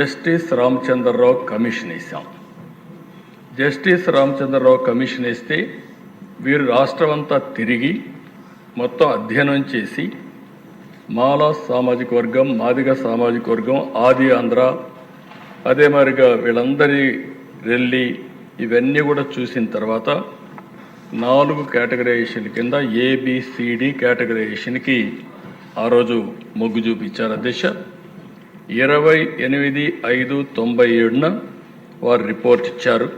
Justice Ramachandra Rao commission వేసాం justice Ramachandra Rao commission వేస్తే వీరు రాష్ట్రం అంతా తిరిగి మొత్తం అధ్యయనం చేసి మాలా సామాజిక వర్గం మాదిగ సామాజిక వర్గం ఆది ఆంధ్ర అదే మరిగా వీళ్ళందరి రెల్లి ఇవన్నీ కూడా చూసిన తర్వాత నాలుగు కేటగరైజేషన్ కింద ఏబిసిడి కేటగరైజేషన్కి ఆ రోజు మొగ్గు చూపించారు అధ్యక్ష ఇరవై ఎనిమిది ఐదు తొంభై ఏడున వారు రిపోర్ట్ ఇచ్చారు.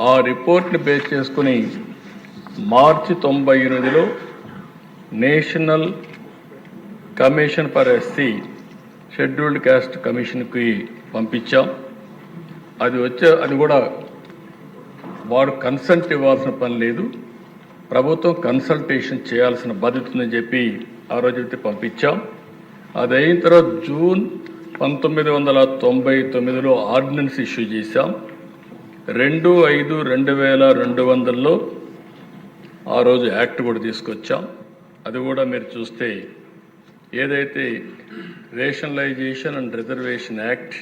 ఆ రిపోర్ట్ని బేస్ చేసుకుని మార్చి తొంభై ఎనిమిదిలో national commission for SC scheduled caste కమిషన్కి పంపించాం. అది వచ్చే అది కూడా వారు కన్సల్ట్ ఇవ్వాల్సిన పని లేదు. ప్రభుత్వం కన్సల్టేషన్ చేయాల్సిన బాధ్యత ఉందని చెప్పి ఆ రోజు పంపించాం. అది అయిన తర్వాత జూన్ పంతొమ్మిది వందల తొంభై తొమ్మిదిలో ఆర్డినెన్స్ ఇష్యూ చేశాం. రెండు ఐదు రెండు వేల రెండు వందల్లో ఆ రోజు యాక్ట్ కూడా తీసుకొచ్చాం. అది కూడా మీరు చూస్తే ఏదైతే రేషనలైజేషన్ అండ్ రిజర్వేషన్ యాక్ట్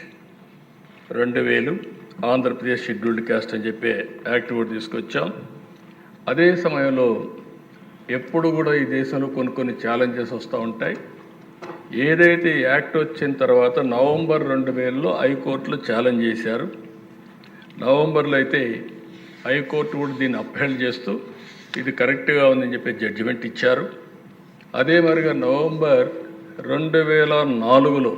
రెండు వేలు ఆంధ్రప్రదేశ్ షెడ్యూల్డ్ క్యాస్ట్ అని చెప్పే యాక్ట్ కూడా తీసుకొచ్చాం. అదే సమయంలో ఎప్పుడు కూడా ఈ దేశంలో కొన్ని కొన్ని ఛాలెంజెస్ వస్తూ ఉంటాయి. ఏదైతే యాక్ట్ వచ్చిన తర్వాత నవంబర్ రెండు వేలలో హైకోర్టులో ఛాలెంజ్ చేశారు. నవంబర్లో అయితే హైకోర్టు కూడా దీన్ని అప్హెల్డ్ చేస్తూ ఇది కరెక్ట్గా ఉందని చెప్పి జడ్జిమెంట్ ఇచ్చారు. అదే మరిగా నవంబర్ రెండు వేల నాలుగులో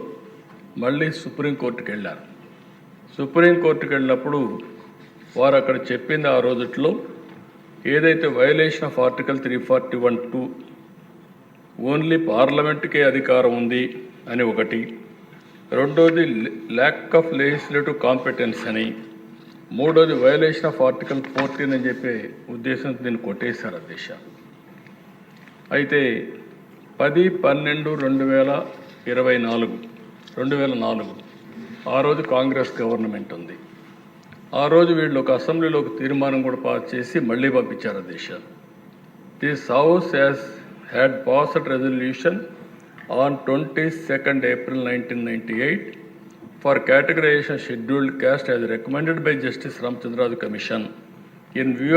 మళ్ళీ సుప్రీంకోర్టుకి వెళ్ళారు. సుప్రీంకోర్టుకి వెళ్ళినప్పుడు వారు అక్కడ చెప్పింది ఆ రోజుట్లో ఏదైతే violation of article three forty one two only పార్లమెంట్కే అధికారం ఉంది అని ఒకటి. రెండోది ల్యాక్ ఆఫ్ లెజిస్లేటివ్ కాంపిటెన్స్ అని. మూడోది వయోలేషన్ ఆఫ్ ఆర్టికల్ ఫోర్టీన్ అని చెప్పే ఉద్దేశంతో దీన్ని కొట్టేశారు అధ్యక్ష అయితే పది పన్నెండు రెండు వేల ఇరవై నాలుగు రెండు వేల నాలుగు ఆ రోజు కాంగ్రెస్ గవర్నమెంట్ ఉంది. ఆ రోజు వీళ్ళు ఒక అసెంబ్లీలో ఒక తీర్మానం కూడా పాస్ చేసి మళ్ళీ పంపించారు అధ్యక్ష this house has had passed resolution on 22nd April 1998 for categorization scheduled caste as recommended by Justice Ramchandradu Commission in view